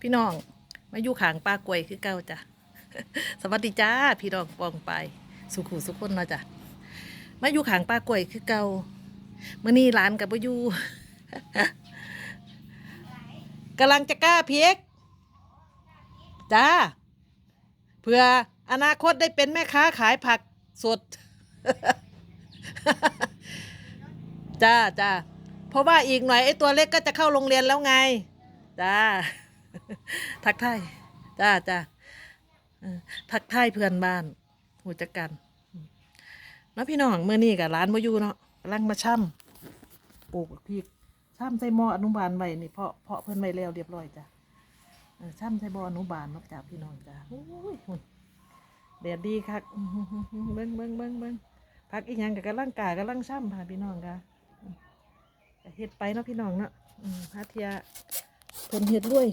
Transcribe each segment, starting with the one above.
พี่น้อง มาอยู่ขางป้ากวยคือเก่าจ้ะสวัสดีจ้า พี่น้องปองไป สุขุสุขคนเนาะจ้ะมาอยู่ขางป้ากวยคือเก่าเมื่อนี้ร้านกับบ่อยู่กำลังจะกล้าเพียกจ้า เพื่ออนาคตได้เป็นแม่ค้าขายผักสด จ้าจ้าเพราะว่าอีกหน่อยไอ้ตัวเล็กก็จะเข้าโรงเรียนแล้วไง จ้า ทักทายจ้าจ้าทักทายเพื่อนบ้านหูจักกันเนาะพี่น้องเมื่อนี้กับร้านมาอยู่เนาะกำลังมาช่ำปลูกพริกช่ำใส่หม้ออนุบาลไว้นี่เพาะเพาะเพิ่นไว้แล้วเรียบร้อยจ้ะช่ำใส่บออนุบาลนาะจ้าพี่น้องจ้าโอ้ยหุ่นแดดดีคักอื้อหือหือหือเบิ้งเบิ้งเบิ้งเบิ้งพักอีกอย่างกับกำลังกายกำลังช่ำค่ะพี่น้องค่ะเฮ็ดไปเนาะพี่น้องเนาะพัทยาเพิ่นเฮ็ดด้วย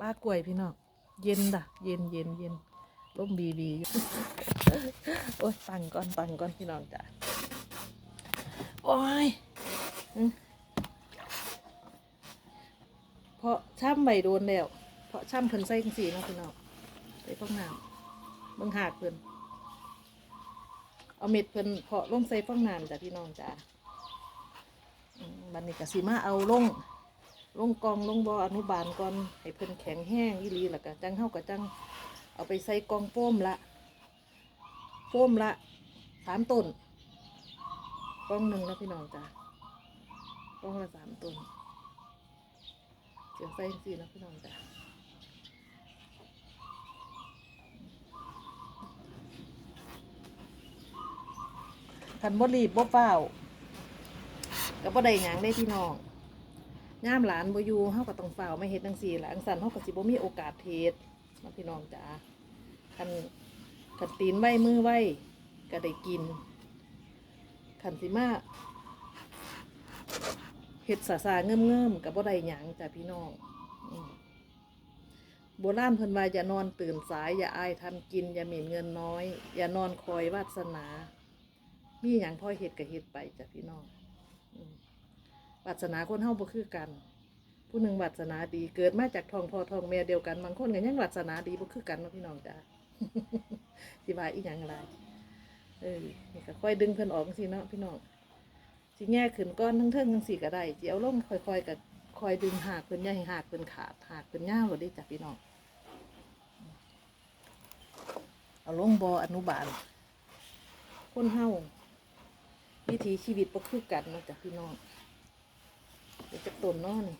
ป้ากล้วยพี่น้องเย็นด่ะ เย็นเย็นเย็นร่มบีบีอยู่โอ้ยตังก่อนตังก่อนพี่น้องจ้ะโอ้ยเพราะช่ำใบโดนแล้วเพราะช่ำเพิ่นใส่จังสีนะพี่น้องใส่ฟองน้ำเบิ่งหากเพิ่นเอาเม็ดเพิ่นเพาะลงใส่ฟองน้ำจ้ะพี่น้องจ้ะบัดนี้ก็สิมาเอาลง ลงกองลงบออนุบาลก่อนให้เพิ่นแข็งแห้งอีหลีแล้วก็จังเฮาก็จังเอาไปใส่กองโฟมละโฟมละสามต้นกองหนึ่งแล้วพี่น้องจ้ะกองละสามต้นเสียงใส่สี่แล้วพี่น้องจ้ะคันบ่รีบบ่เฝ้าวก็บ่ได้หยังได้พี่น้อง ย่ามหลานบ่อยู่เฮาก็ต้องฝ่าวไม่เฮ็ดจังซี่ล่ะอังสันเฮาก็สิบ่มีโอกาสเฮ็ดเนาะพี่น้องจ๋าคันคันตีนไว้มือไว้ก็ได้กินคันสิมาเฮ็ดสาสาๆเงิมๆก็บ่ได้หยังจ้ะพี่น้องโบราณเพิ่นว่าอย่านอนตื่นสาย อย่าอายทำกิน อย่าหมิ่นเงินน้อย อย่านอนคอยวาสนา มีหยังพอเฮ็ดก็เฮ็ดไปจ้ะพี่น้อง วาสนาคนเฮาบ่คือกัน ผู้หนึ่งวาสนาดีเกิดมาจากท้องพ่อท้องแม่เดียวกันบางคนก็ยังวาสนาดีบ่คือกันเนาะพี่น้องจ้าสิว่าอีหยังไรเออนี่ก็ค่อยดึงเพิ่นออกจังซี่เนาะพี่น้องสิแง่ขึ้นก้อนทั้งเทิงจังซี่ก็ได้สิเอาลงค่อยๆก็คอยดึงหากเพิ่นย่าให้หากเพิ่นขาดหากเพิ่นยาวโลดเด้จ้ะพี่น้องเอาลงบ่ออนุบาลคนเฮาวิถีชีวิตบ่คือกันเนาะจ้ะพี่น้อง เดี๋ยวจะต้นเนอนี่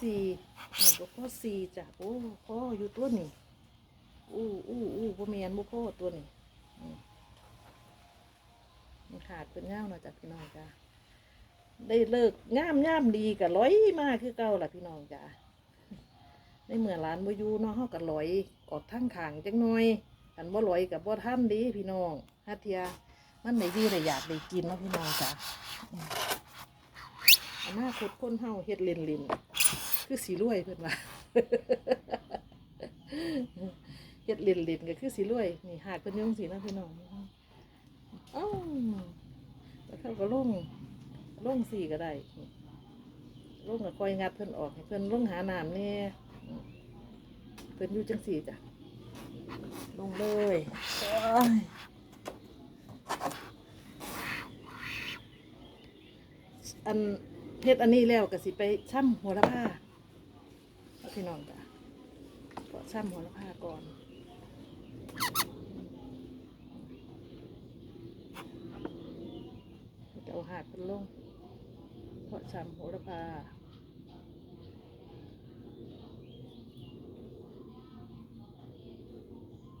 สี่นี่ก็สี่จ้ะโอ้พ่ออยู่ตัวนี่อู้อู้อู้พ่อแมนบ่พ่อตัวนี่มันขาดเป็นเงาเนาะจ้ะพี่น้องจ้ะได้เลิกงามงามดีกับร้อยมากคือเก่าล่ะพี่น้องจ้ะในเมื่อร้านบ่อยู่เนาะเฮาก็ร้อยออกทางขางจังหน่อยคันบ่ร้อยกับบ่ทันดีพี่น้องฮัทเทียมันได้ดีได้อยากได้กินเนาะพี่น้องจ้ะ อนาคตคนเฮาเฮ็ดเล่นเล่นคือสีรวยเพิ่นว่าเฮ็ดเล่นเล่นก็คือสีรวยนี่หากเพิ่นอยังสีนะพี่น้องอ้าวแล้วเขาก็ลงลงสีก็ได้นี่ลงก็คอยงัดเพิ่นออกเพิ่นลงหาน้ำแน่เพิ่นอยู่จังสีจ้ะลงเลยอ้ยอัน เฮ็ดอันนี้แล้วก็สิไปช่ำหัวละผ้าพี่น้องจ้ะก็ช่ำหัวละผ้าก่อนจะเอาหาดเป็นลงเพราะช่ำหัวละผ้า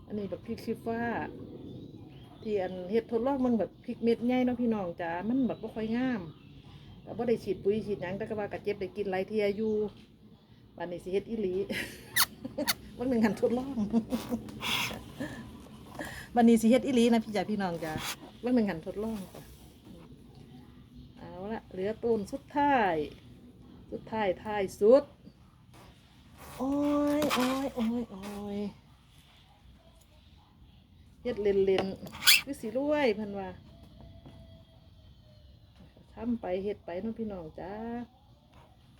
อันนี้แบบพริกชี้ฟ้าที่อันเฮ็ดทดลองมันแบบพริกเม็ดใหญ่เนาะพี่น้องจ้ามันแบบบ่ค่อยงาม ก็บ่ได้ฉีดปุ๋ยฉีดหยังแต่ก็ว่ากระเจ็บได้กินหลายเทียอยู่วันนี้สิเฮ็ดอีหลีวันหนึ่งหันทดลองวันนี้สิเฮ็ดอีหลีนะพี่จ๋าพี่น้องจ้าวันหนึ่งหันทดลองจ้ะเอาละเหลือต้นสุดท้าย สุดท้ายท้ายสุดโอ้ยโอ้ยโอ้ยโอ้ยเฮ็ดเล่นเล่นคือสิรวยเพันว่า ทำไปเฮ็ดไปเน้องพี่น้องจ้า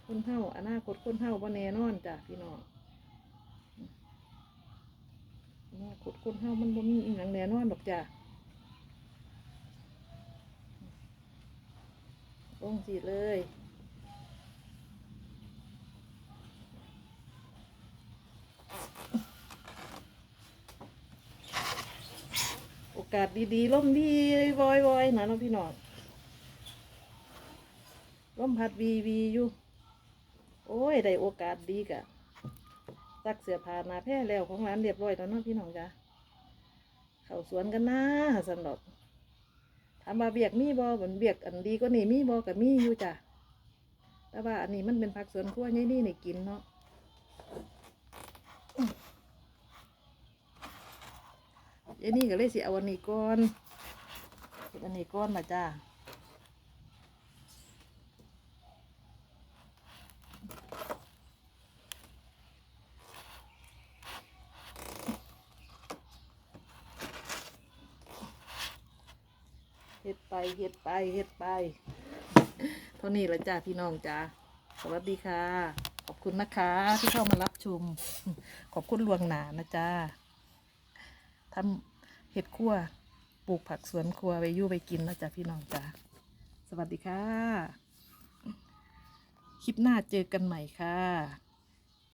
คนเฮาอนาคตคนเฮาบ่แน่นอนจ้ะพี่น้องอนาคตคนเฮามันบ่มีอีหยังแน่นอนดอกจ้ะลงสิเลยโอกาสดีๆล่มดีวอยวอยๆนะน้องพี่น้อง ล่มพัดวีวีอยู่ โอ้ย ได้โอกาสดีกะซักเสื้อผ้าหนาแพร่แล้วของร้านเรียบร้อยแล้วเนพี่น้องจ้ะเข้าสวนกันนะสันดอกถามว่าเบียกมีบอเหมือนเบียกอันดีก็นี่มีบอกับมีอยู่จ้ะแต่ว่าอันนี้มันเป็นผักสวนครัวนี่นี่นี่กินเนาะยายนี่ก็เลยสิเอาอันนี้ก่อนอันนี้ก่อนมาจ้า ฮ็ดไปเฮ็ดไปเฮ็ดไป เท่านี้ละจ้าพี่น้องจ้าสวัสดีค่ะ ขอบคุณนะคะ ที่เข้ามารับชม ขอบคุณลวงหนานะจ้าทำเห็ดครัวปลูกผักสวนครัวไปยู่ไปกินนะจ้าพี่น้องจ้าสวัสดีค่ะ คลิปหน้าเจอกันใหม่ค่ะ